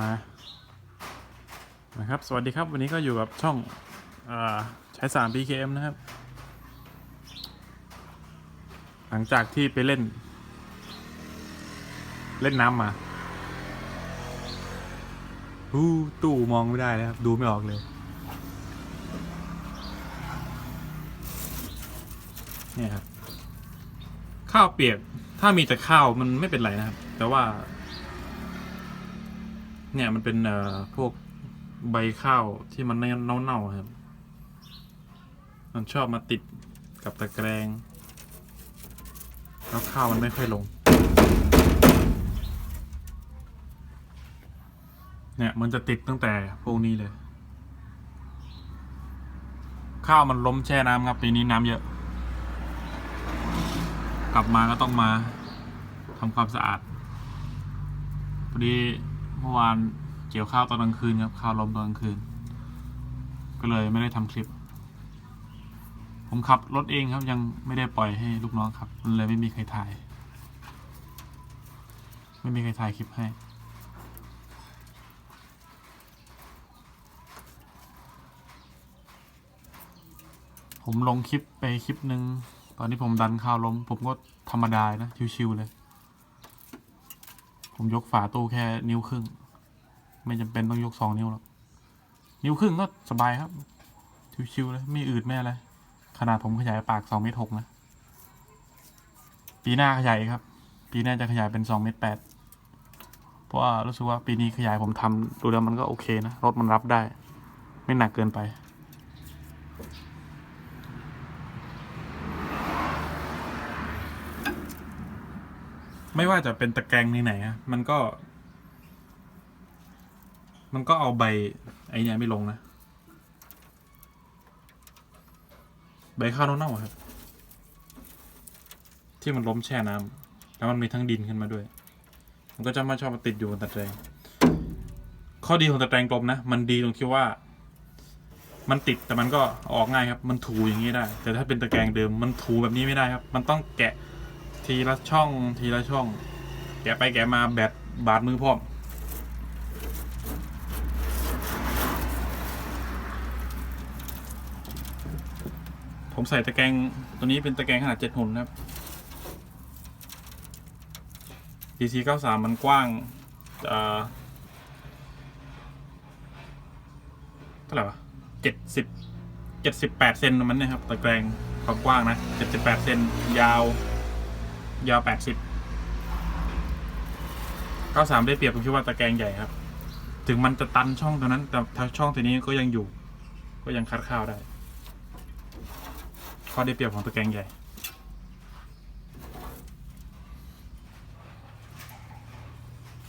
มานะครับ สวัสดีครับ วันนี้ก็อยู่กับช่องอใช้สาม BKM นะครับ หลังจากที่ไปเล่น เล่นน้ำมาฮู้ตู้มองไม่ได้เลยครับ ดูไม่ออกเลย เนี่ยครับ ข้าวเปียก ถ้ามีแต่ข้าวมันไม่เป็นไรนะครับ แต่ว่า เนี่ยมันเป็นเอ่อพวกใบข้าวที่มันเน่าๆครับ มันชอบมาติดกับตะแกรงแล้วข้าวมันไม่ค่อยลง เนี่ยมันจะติดตั้งแต่พวกนี้เลย ข้าวมันล้มแช่น้ำครับปีนี้น้ำเยอะ กลับมาก็ต้องมาทำความสะอาดพอดี มื่อวานเกี่ยวข้าวตอนกลางคืนครับข้าวลมตอนกลางคืน ก็เลยไม่ได้ทำคลิป ผมขับรถเองครับยังไม่ได้ปล่อยให้ลูกน้องขับมันเลยไม่มีใครถ่าย ไม่มีใครถ่ายคลิปให้ผมลงคลิปไปคลิปหนึ่งตอนที่ผมดันข้าวล้ม ผมก็ธรรมดานะ ชิวๆเลย ผมยกฝาตู้แค่นิ้วครึ่ง ไม่จำเป็นต้องยกสองนิ้วหรอก นิ้วครึ่งก็สบายครับ ชิวๆเลยไม่อืดไม่อะไรขนาดผมขยายปากสองเมตรหกนะ ปีหน้าขยายครับ ปีหน้าจะขยายเป็นสองเมตรแปดเพราะว่ารู้สึกว่าปีนี้ขยายผมทำดูแล้วมันก็โอเคนะรถมันรับได้ ไม่หนักเกินไป ไม่ว่าจะเป็นตะแกรงไหนๆอะมันก็ มันก็เอาใบ ไอ้เนี่ยไม่ลงนะ ใบข้าวเน่าๆครับ ที่มันล้มแช่น้ำแล้วมันมีทั้งดินขึ้นมาด้วย มันก็จะมาชอบมาติดอยู่บนตะแกรงข้อดีของตะแกรงกลมนะ มันดีตรงที่ว่า มันติดแต่มันก็ออกง่ายครับ มันถูอย่างนี้ได้ แต่ถ้าเป็นตะแกรงเดิม มันถูแบบนี้ไม่ได้ครับ มันต้องแกะ ทีละช่องทีละช่อง แกะไปแกะมาแบตบาดมือพร้อมผมใส่ตะแกรงตัวนี้เป็นตะแกรงขนาดเจ็ดหุ่นครับ DC 93 มันกว้างเท่าไหร่วะเจ็ดสิบเจ็ดสิบแปดเซนมันเนี่ยครับ ตะแกรงความกว้างนะเจ็ดสิบแปดเซนยาว ยาวแปดสิบ93ได้เปรียบผมคิดว่าตะแกรงใหญ่ครับ ถึงมันจะตันช่องตัวนั้น แต่ช่องตัวนี้ก็ยังอยู่ ก็ยังคัดข้าวได้ข้อได้เปรียบของตะแกรงใหญ่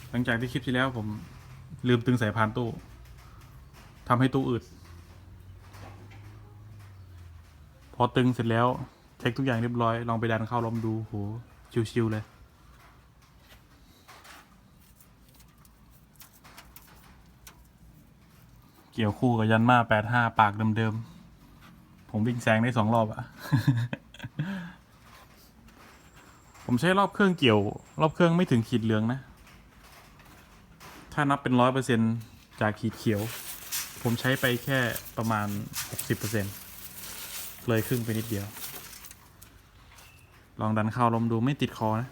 หลังจากที่คลิปที่แล้วผมลืมตึงสายพานตู้ทำให้ตู้อืดพอตึงเสร็จแล้ว เช็คทุกอย่างเรียบร้อย ลองไปดันเข้าลมดูโห ชิวๆเลย เกี่ยวคู่กับยันมาแปดห้าปากเดิมๆ ผมวิ่งแซงได้สองรอบอะผมใช้รอบเครื่องเกี่ยว รอบเครื่องไม่ถึงขีดเหลืองนะ ถ้านับเป็นร้อยเปอร์เซ็นจากขีดเขียว ผมใช้ไปแค่ประมาณหกสิบเปอร์เซ็นเลยครึ่งไปนิดเดียว ลองดันเข้าลมดูไม่ติดคอนะ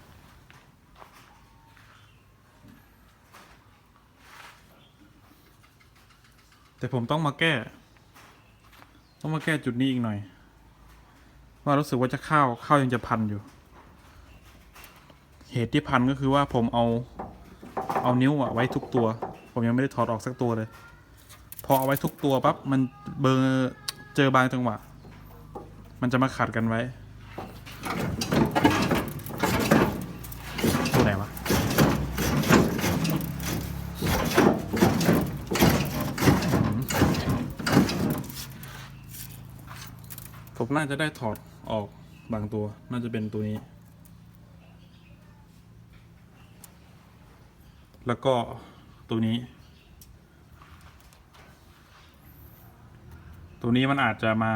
แต่ผมต้องมาแก้ ต้องมาแก้จุดนี้อีกหน่อย ว่ารู้สึกว่าจะเข้าเข้ายังจะพันอยู่ เหตุที่พันก็คือว่าผมเอาเอานิ้วอะไว้ทุกตัว ผมยังไม่ได้ถอดออกสักตัวเลย พอเอาไว้ทุกตัวปั๊บมันเบอร์เจอบางจังหวะ มันจะมาขัดกันไว้ ตัวไหนวะ ผมน่าจะได้ถอดออกบางตัว น่าจะเป็นตัวนี้ แล้วก็ตัวนี้ ตัวนี้มันอาจจะมา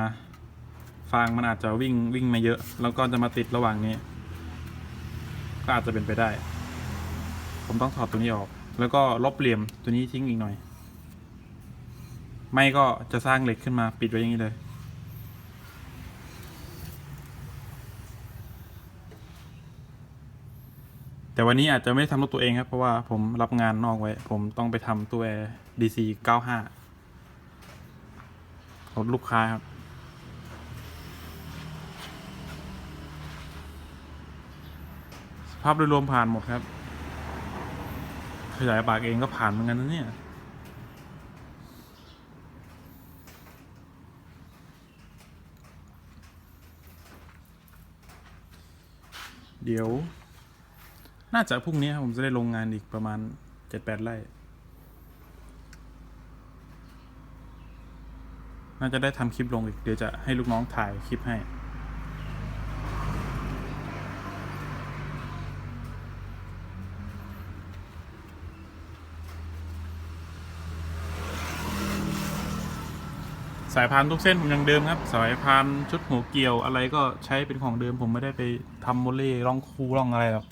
ฟางมันอาจจะวิ่งวิ่งมาเยอะ แล้วก็จะมาติดระหว่างนี้ ก็อาจจะเป็นไปได้ ผมต้องถอดตัวนี้ออก แล้วก็ลบเหลี่ยมตัวนี้ทิ้งอีกหน่อย ไม่ก็จะสร้างเหล็กขึ้นมาปิดไว้อย่างนี้เลย แต่วันนี้อาจจะไม่ได้ทำรถตัวเองครับ เพราะว่าผมรับงานนอกไว้ ผมต้องไปทำตัวแอร์ DC 95รถลูกค้าครับ สภาพโดยรวมผ่านหมดครับ ขยายปากเองก็ผ่านเหมือนกันนะเนี่ยเดี๋ยว น่าจะพรุ่งนี้ผมจะได้ลงงานอีกประมาณเจ็ดแปดไร่ น่าจะได้ทำคลิปลงอีก เดี๋ยวจะให้ลูกน้องถ่ายคลิปให้ สายพานทุกเส้นผมยังเดิมครับ สายพานชุดหัวเกี่ยวอะไรก็ใช้เป็นของเดิมผมไม่ได้ไปทำโมเล่ร่องคูร่องอะไรหรอก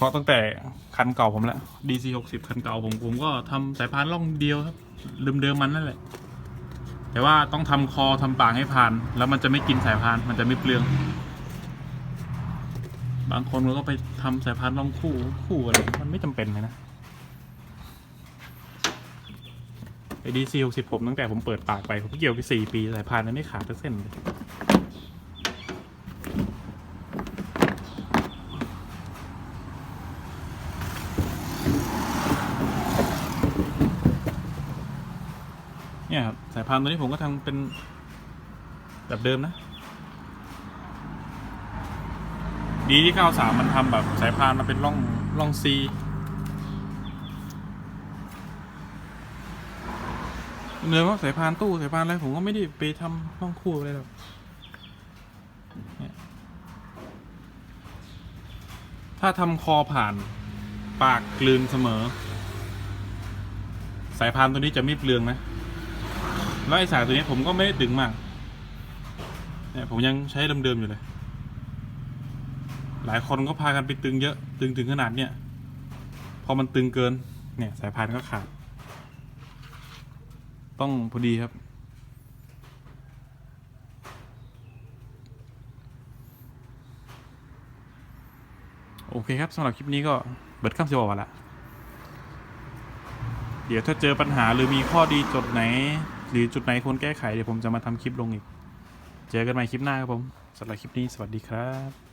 เพราะตั้งแต่คันเก่าผมแล้ว DC หกสิบคันเก่าผมผมก็ทำสายพานร่องเดียวครับลืมเดิมมันนั่นแหละ แต่ว่าต้องทำคอทำปากให้ผ่าน แล้วมันจะไม่กินสายพานมันจะไม่เปลือง บางคนก็ไปทำสายพานร่องคู่คู่อะไรมันไม่จำเป็นเลยนะไอ้ดีซีหกสิบผมตั้งแต่ผมเปิดปากไป ผมเกี่ยวไปสี่ปี สายพานนั้นไม่ขาดสักเส้นเลย เนี่ยครับสายพานตัวนี้ผมก็ทำเป็นแบบเดิมนะ ดีที่เก้าสามมันทำแบบสายพานมาเป็นร่องร่องซีเนื้อว่าสายพานตู้สายพานอะไรผมก็ไม่ได้ไปทำต้องคู่อะไรหรอกถ้าทำคอผ่านปากกลืนเสมอ สายพานตัวนี้จะไม่เปลืองนะ แล้วไอ้สายตัวนี้ผมก็ไม่ได้ดึงมากเนี่ยผมยังใช้เดิมๆอยู่เลย หลายคนก็พากันไปตึงเยอะ ตึงถึงขนาดเนี้ยพอมันตึงเกิน เนี่ยสายพานก็ขาด ต้องพอดีครับ โอเคครับสำหรับคลิปนี้ก็เบิดข้ามสิบวันละ เดี๋ยวถ้าเจอปัญหาหรือมีข้อดีจุดไหน หรือจุดไหนควรแก้ไขเดี๋ยวผมจะมาทำคลิปลงอีก เจอกันใหม่คลิปหน้าครับผมสำหรับคลิปนี้สวัสดีครับ